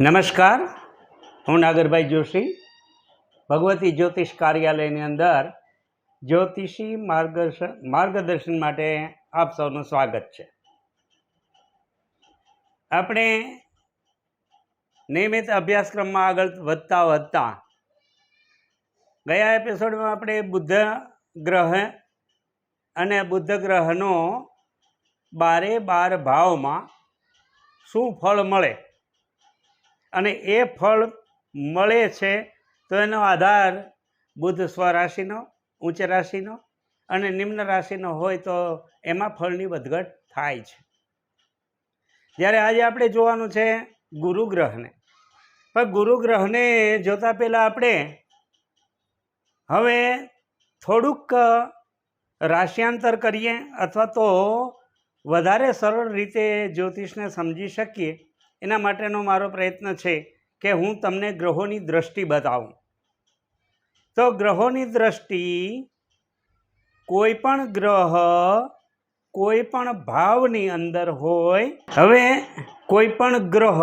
નમસ્કાર. હું નાગરભાઈ જોશી. ભગવતી જ્યોતિષ કાર્યાલયની અંદર જ્યોતિષી માર્ગદર્શન માર્ગદર્શન માટે આપ સૌનું સ્વાગત છે. આપણે નિયમિત અભ્યાસક્રમમાં આગળ વધતા વધતા ગયા એપિસોડમાં આપણે બુદ્ધ ગ્રહ અને બુદ્ધ ગ્રહનો બારે બાર ભાવમાં શું ફળ મળે અને એ ફળ મળે છે, તો એનો આધાર બુધ સ્વરાશિનો, ઉચ્ચ રાશિનો અને નિમ્ન રાશિનો હોય તો એમાં ફળની વધઘટ થાય છે. જ્યારે આજે આપણે જોવાનું છે ગુરુગ્રહને પણ ગુરુગ્રહને જોતાં પહેલાં આપણે હવે થોડુંક રાશિયાંતર કરીએ અથવા તો વધારે સરળ રીતે જ્યોતિષને સમજી શકીએ. એના માટેનો મારો પ્રયત્ન છે કે હું તમને ગ્રહોની દ્રષ્ટિ બતાવું. તો ગ્રહોની દ્રષ્ટિ કોઈ પણ ગ્રહ કોઈ પણ ભાવની અંદર હોય. હવે કોઈ પણ ગ્રહ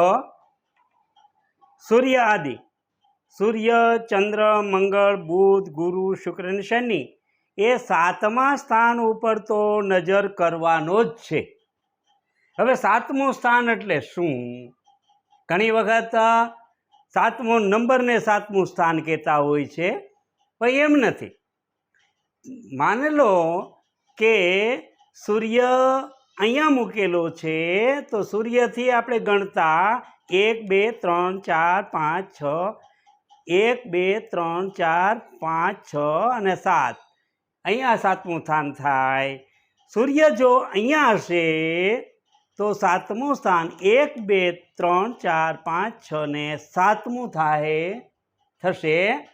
સૂર્ય આદિ, સૂર્ય, ચંદ્ર, મંગળ, બુધ, ગુરુ, શુક્ર અને શનિ, એ સાતમા સ્થાન ઉપર તો નજર કરવાનો જ છે. હવે સાતમું સ્થાન એટલે શું? ઘણી વખત સાતમો નંબરને સાતમું સ્થાન કહેતા હોય છે, પણ એમ નથી. માની લો કે સૂર્ય અહીંયા મૂકેલો છે, તો સૂર્યથી આપણે ગણતા એક, બે, ત્રણ, ચાર, પાંચ, છ, એક, બે, ત્રણ, ચાર, પાંચ, છ અને સાત. અહીંયા સાતમું સ્થાન થાય. સૂર્ય જો અહીંયા હશે તો સાતમું સ્થાન એક, બે, ત્રણ, ચાર, પાંચ, છ ને સાતમું થાય થશે.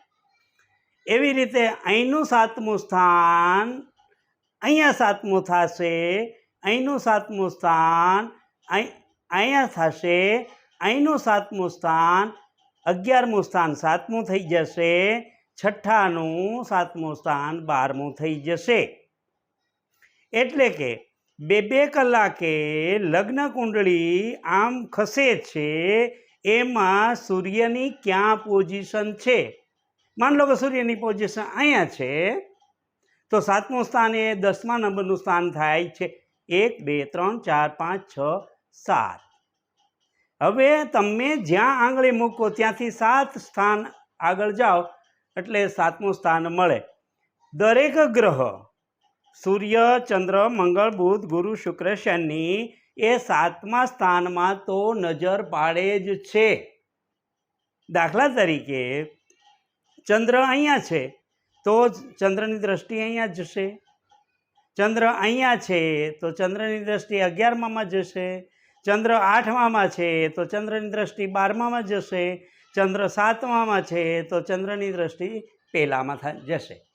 એવી રીતે અહીંનું સાતમું સ્થાન અહીંયા સાતમું થશે, અહીંનું સાતમું સ્થાન અહીં, અહીંયા થશે, અહીંનું સાતમું સ્થાન અગિયારમું સ્થાન સાતમું થઈ જશે, છઠ્ઠાનું સાતમું સ્થાન બારમું થઈ જશે. એટલે કે બે બે કલાકે લગ્ન કુંડળી આમ ખસે છે, એમાં સૂર્યની ક્યાં પોઝિશન છે? માન લો કે સૂર્યની પોઝિશન અહીંયા છે. તો સાતમું સ્થાન એ દસમા નંબરનું સ્થાન થાય છે. એક, બે, ત્રણ, ચાર, પાંચ, છ, સાત. હવે તમે જ્યાં આંગળી મૂકો ત્યાંથી સાત સ્થાન આગળ જાઓ એટલે સાતમું સ્થાન મળે. દરેક ગ્રહ સૂર્ય, ચંદ્ર, મંગળ, બુધ, ગુરુ, શુક્ર, શનિ એ સાતમા સ્થાનમાં તો નજર પાડે જ છે. દાખલા તરીકે ચંદ્ર અહીંયા છે તો ચંદ્રની દ્રષ્ટિ અહીંયા જશે. ચંદ્ર અહીંયા છે તો ચંદ્રની દ્રષ્ટિ અગિયારમામાં જશે. ચંદ્ર આઠમામાં છે તો ચંદ્રની દ્રષ્ટિ બારમામાં જશે. ચંદ્ર સાતમામાં છે તો ચંદ્રની દ્રષ્ટિ પહેલામાં થ, જશે.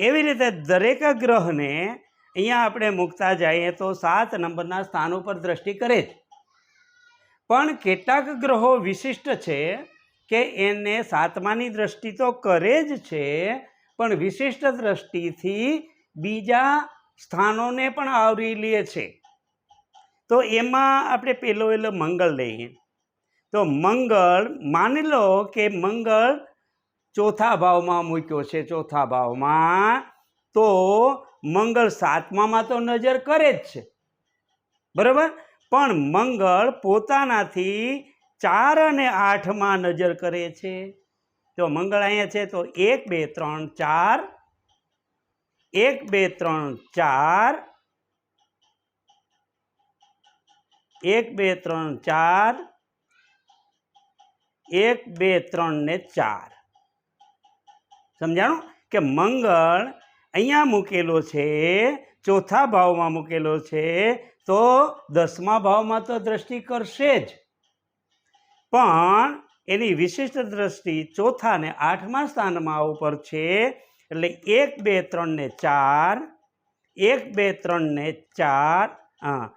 એવી રીતે દરેક ગ્રહને અહીંયા આપણે મૂકતા જઈએ તો સાત નંબરના સ્થાન ઉપર દ્રષ્ટિ કરે જ. પણ કેટલાક ગ્રહો વિશિષ્ટ છે કે એને સાતમાની દ્રષ્ટિ તો કરે જ છે, પણ વિશિષ્ટ દ્રષ્ટિથી બીજા સ્થાનોને પણ આવરી લે છે. તો એમાં આપણે પેલો એલો મંગળ લઈએ. તો મંગળ માની લો કે મંગળ ચોથા ભાવમાં મૂક્યો છે, ચોથા ભાવમાં. તો મંગળ સાતમામાં તો નજર કરે જ છે. બરાબર? પણ મંગળ પોતાનાથી ચાર અને આઠમાં નજર કરે છે. તો મંગળ અહીંયા છે તો એક, બે, ત્રણ, ચાર. એક, બે, ત્રણ, ચાર. એક, બે, ત્રણ, ચાર. એક, બે, ત્રણ ને ચાર. સમજાણું? કે મંગળ અહીંયા મૂકેલો છે, ચોથા ભાવમાં મૂકેલો છે, તો દસમા ભાવમાં તો દ્રષ્ટિ કરશે જ. પણ એની વિશિષ્ટ દ્રષ્ટિ ચોથા ને આઠમા સ્થાનમાં ઉપર છે, એટલે એક, બે, ત્રણ ને ચાર, એક, બે, ત્રણ ને ચાર, હા,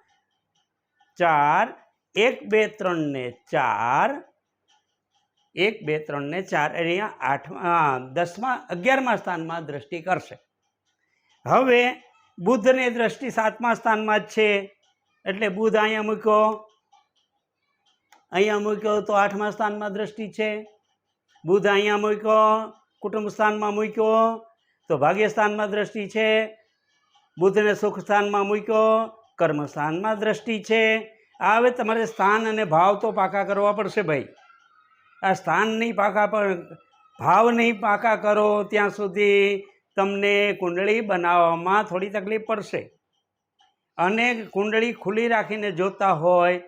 ચાર, એક, બે, ત્રણ ને ચાર એક, બે, ત્રણ ને ચાર અહીંયા આઠમા દસમા, અગિયારમા સ્થાનમાં દ્રષ્ટિ કરશે. હવે બુદ્ધને દ્રષ્ટિ સાતમા સ્થાનમાં જ છે. એટલે બુધ અહીંયા મૂક્યો. અહીંયા મૂક્યો તો આઠમા સ્થાનમાં દ્રષ્ટિ છે. બુધ અહીંયા મૂક્યો. કુટુંબ સ્થાનમાં મૂક્યો. તો ભાગ્યસ્થાનમાં દ્રષ્ટિ છે. બુધને સુખ સ્થાનમાં મૂક્યો. કર્મ સ્થાનમાં દ્રષ્ટિ છે. આ હવે તમારે સ્થાન અને ભાવ તો પાકા કરવા પડશે ભાઈ. આ સ્થાન નહીં પાકા, પણ ભાવ નહીં પાકા કરો, ત્યાં સુધી તમને કુંડળી બનાવવામાં થોડી તકલીફ પડશે. અને કુંડળી ખુલ્લી રાખીને જોતા હોય,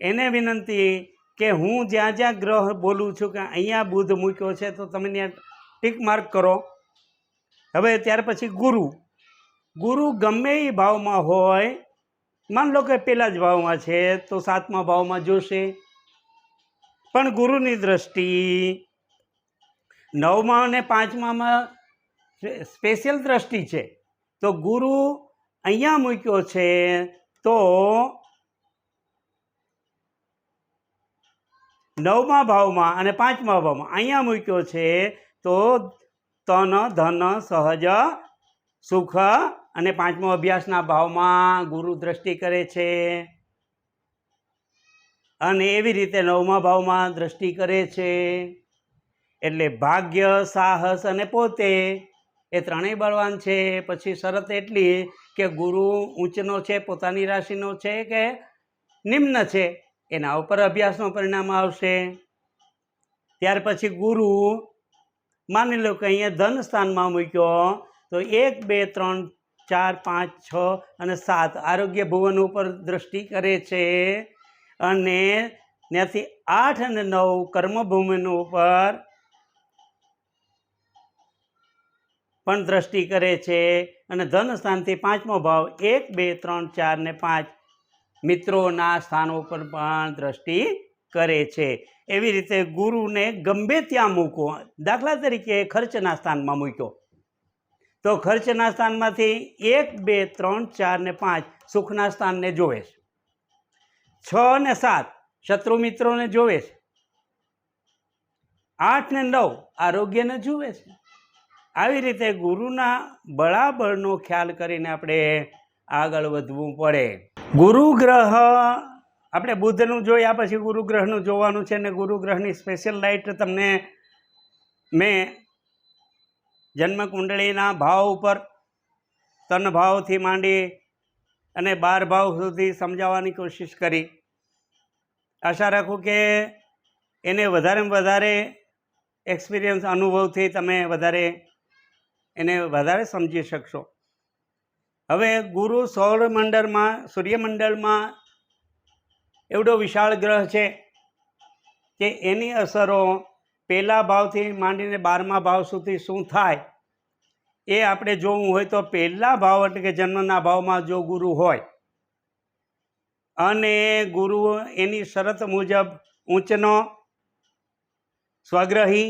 એને વિનંતી કે હું જ્યાં જ્યાં ગ્રહ બોલું છું કે અહીંયા બુધ મૂક્યો છે, તો તમે ત્યાં ટીક માર્ક કરો. હવે ત્યાર પછી ગુરુ. ગુરુ ગમે એ ભાવમાં હોય, માન લો કે પહેલા જ ભાવમાં છે, તો સાતમા ભાવમાં જોશે. પણ ગુરુની દ્રષ્ટિ. નવમા અને પાંચમામાં સ્પેશિયલ દ્રષ્ટિ છે. તો ગુરુ અહીંયા મૂક્યો છે તો નવમા ભાવમાં અને પાંચમા ભાવમાં અહીંયા મૂક્યો છે તો તન, ધન, સહજ, સુખ અને પાંચમો અભ્યાસના ભાવમાં ગુરુ દ્રષ્ટિ કરે છે. અને એવી રીતે નવમા ભાવમાં દ્રષ્ટિ કરે છે. એટલે ભાગ્ય, સાહસ અને પોતે એ ત્રણેય બળવાન છે. પછી શરત એટલી કે ગુરુ ઊંચનો છે, પોતાની રાશિનો છે કે નિમ્ન છે, એના ઉપર અભ્યાસનું પરિણામ આવશે. ત્યાર પછી ગુરુ, માની લો કે અહીંયા ધન સ્થાનમાં મૂક્યો, તો એક, બે, ત્રણ, ચાર, પાંચ, છ અને સાત આરોગ્ય ભુવન ઉપર દ્રષ્ટિ કરે છે. અને ત્યાંથી આઠ અને નવ કર્મભૂમિનું ઉપર પણ દ્રષ્ટિ કરે છે. અને ધન સ્થાનથી પાંચમો ભાવ, એક, બે, ત્રણ, ચાર ને પાંચ મિત્રોના સ્થાનો પર પણ દ્રષ્ટિ કરે છે. એવી રીતે ગુરુને ગમે ત્યાં મૂકો. દાખલા તરીકે ખર્ચના સ્થાનમાં મૂક્યો. તો ખર્ચના સ્થાનમાંથી એક, બે, ત્રણ, ચાર ને પાંચ સુખના સ્થાનને જોવે છે. છ ને સાત શત્રુ મિત્રોને જોવે છે. આઠ ને નવ આરોગ્યને જુએ છે. આવી રીતે ગુરુના બળાબળનો ખ્યાલ કરીને આપણે આગળ વધવું પડે. ગુરુ ગ્રહ આપણે બુધનું જોયા પછી ગુરુ ગ્રહનું જોવાનું છે ને ગુરુ ગ્રહની સ્પેશિયલ લાઇટ તમને મેં જન્મકુંડળીના ભાવ ઉપર તન ભાવથી માંડી અને બાર ભાવ સુધી સમજાવવાની કોશિશ કરી. આશા રાખું કે એને વધારેમાં વધારે એક્સપિરિયન્સ અનુભવથી તમે વધારે એને વધારે સમજી શકશો. હવે ગુરુ સૌરમંડળમાં સૂર્યમંડળમાં એવડો વિશાળ ગ્રહ છે કે એની અસરો પહેલા ભાવથી માંડીને બારમા ભાવ સુધી શું થાય એ આપણે જોવું હોય તો પહેલા ભાવ એટલે કે જન્મના ભાવમાં જો ગુરુ હોય, અને ગુરુ એની શરત મુજબ ઊંચનો, સ્વગ્રહી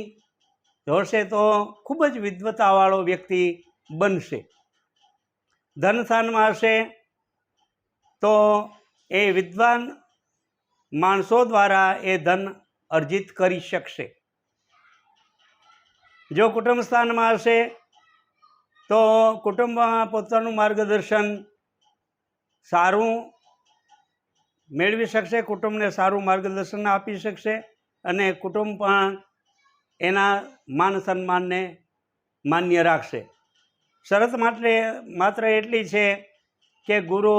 હશે તો ખૂબ જ વિદ્વતાવાળો વ્યક્તિ બનશે. ધનસ્થાનમાં હશે તો એ વિદ્વાન માણસો દ્વારા એ ધન અર્જિત કરી શકશે. જો કુટુંબ સ્થાનમાં હશે તો કુટુંબમાં પોતાનું માર્ગદર્શન સારું મેળવી શકશે, કુટુંબને સારું માર્ગદર્શન આપી શકશે અને કુટુંબ પણ એના માન સન્માનને માન્ય રાખશે. શરત માટે માત્ર એટલી છે કે ગુરુ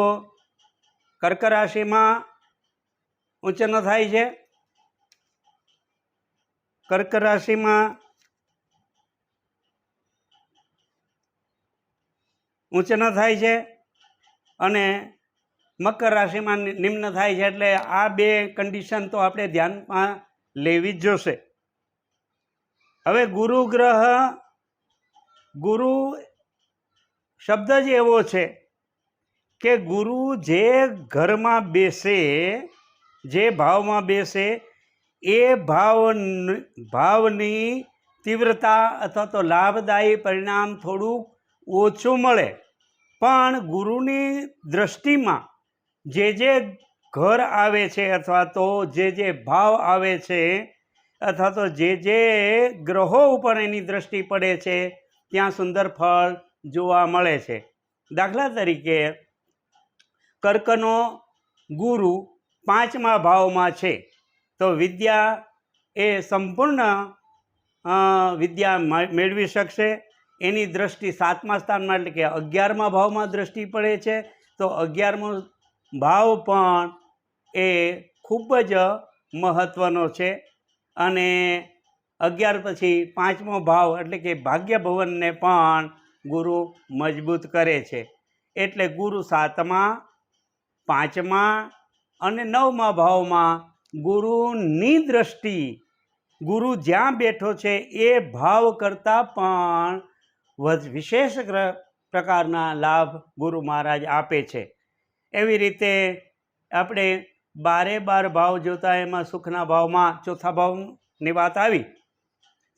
કર્ક રાશિમાં ઉચ્ચનો થાય છે. કર્ક રાશિમાં ઉચ્ચનો થાય છે અને મકર રાશિમાં નિમ્ન થાય છે એટલે આ બે કન્ડિશન તો આપણે ધ્યાનમાં લેવી જ જોશે. હવે ગુરુ ગ્રહ, ગુરુ શબ્દ જ એવો છે કે ગુરુ જે ઘરમાં બેસે, જે ભાવમાં બેસે, એ ભાવ ભાવની તીવ્રતા અથવા તો લાભદાયી પરિણામ થોડુંક ઓછું મળે. પણ ગુરુની દૃષ્ટિમાં જે જે ઘર આવે છે અથવા તો જે જે ભાવ આવે છે અથવા તો જે જે ગ્રહો ઉપર એની દૃષ્ટિ પડે છે, ત્યાં સુંદર ફળ જોવા મળે છે. દાખલા તરીકે કર્કનો ગુરુ પાંચમા ભાવમાં છે. તો વિદ્યા એ સંપૂર્ણ વિદ્યા મેળવી શકશે. એની દ્રષ્ટિ સાતમા સ્થાનમાં એટલે કે અગિયારમા ભાવમાં દ્રષ્ટિ પડે છે, તો અગિયારમો ભાવ પણ એ ખૂબ જ મહત્ત્વનો છે અને અગિયાર પછી પાંચમો ભાવ એટલે કે ભાગ્ય ભવનને પણ ગુરુ મજબૂત કરે છે. એટલે ગુરુ સાતમા, પાંચમા અને નવમા ભાવમાં ગુરુની દ્રષ્ટિ, ગુરુ જ્યાં બેઠો છે એ ભાવ કરતાં પણ વિશેષ પ્રકારના લાભ ગુરુ મહારાજ આપે છે. એવી રીતે આપણે બારે બાર ભાવ જોતા એમાં સુખના ભાવમાં ચોથા ભાવની વાત આવી.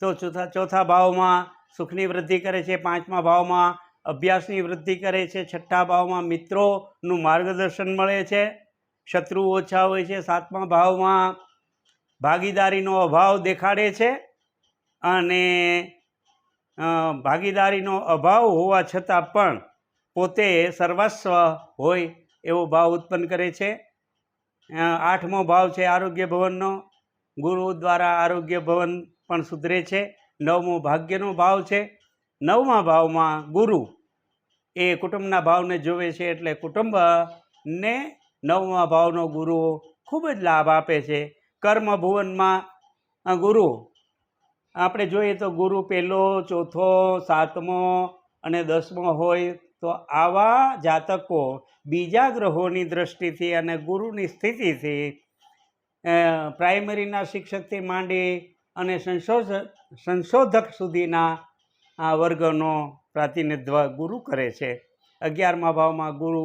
તો ચોથા ચોથા ભાવમાં સુખની વૃદ્ધિ કરે છે, પાંચમા ભાવમાં અભ્યાસની વૃદ્ધિ કરે છે, છઠ્ઠા ભાવમાં મિત્રોનું માર્ગદર્શન મળે છે, શત્રુ ઓછા હોય છે, સાતમા ભાવમાં ભાગીદારીનો અભાવ દેખાડે છે અને ભાગીદારીનો અભાવ હોવા છતાં પણ પોતે સર્વસ્વ હોય એવો ભાવ ઉત્પન્ન કરે છે. આઠમો ભાવ છે આરોગ્ય ભવનનો. ગુરુ દ્વારા આરોગ્ય ભવન પણ સુધરે છે. નવમો ભાગ્યનો ભાવ છે. નવમા ભાવમાં ગુરુ એ કુટુંબના ભાવને જોવે છે એટલે કુટુંબને નવમા ભાવનો ગુરુ ખૂબ જ લાભ આપે છે. કર્મ ભુવનમાં ગુરુ આપણે જોઈએ તો ગુરુ પહેલો, ચોથો, સાતમો અને દસમો હોય તો આવા જાતકો બીજા ગ્રહોની દ્રષ્ટિથી અને ગુરુની સ્થિતિથી પ્રાઇમરીના શિક્ષકથી માંડી અને સંશોધક સંશોધક સુધીના વર્ગનો પ્રાતિનિધિત્વ ગુરુ કરે છે. અગિયારમા ભાવમાં ગુરુ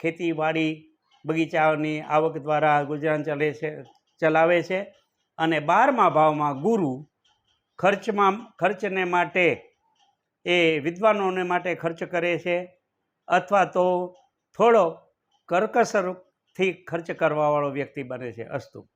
ખેતીવાડી બગીચાઓની આવક દ્વારા ગુજરાન ચલે છે, ચલાવે છે. અને બારમા ભાવમાં ગુરુ ખર્ચમાં, ખર્ચને માટે એ વિદ્વાનોને માટે ખર્ચ કરે છે અથવા તો થોડો કરકસરથી ખર્ચ કરવાવાળો વ્યક્તિ બને છે અસ્તુ.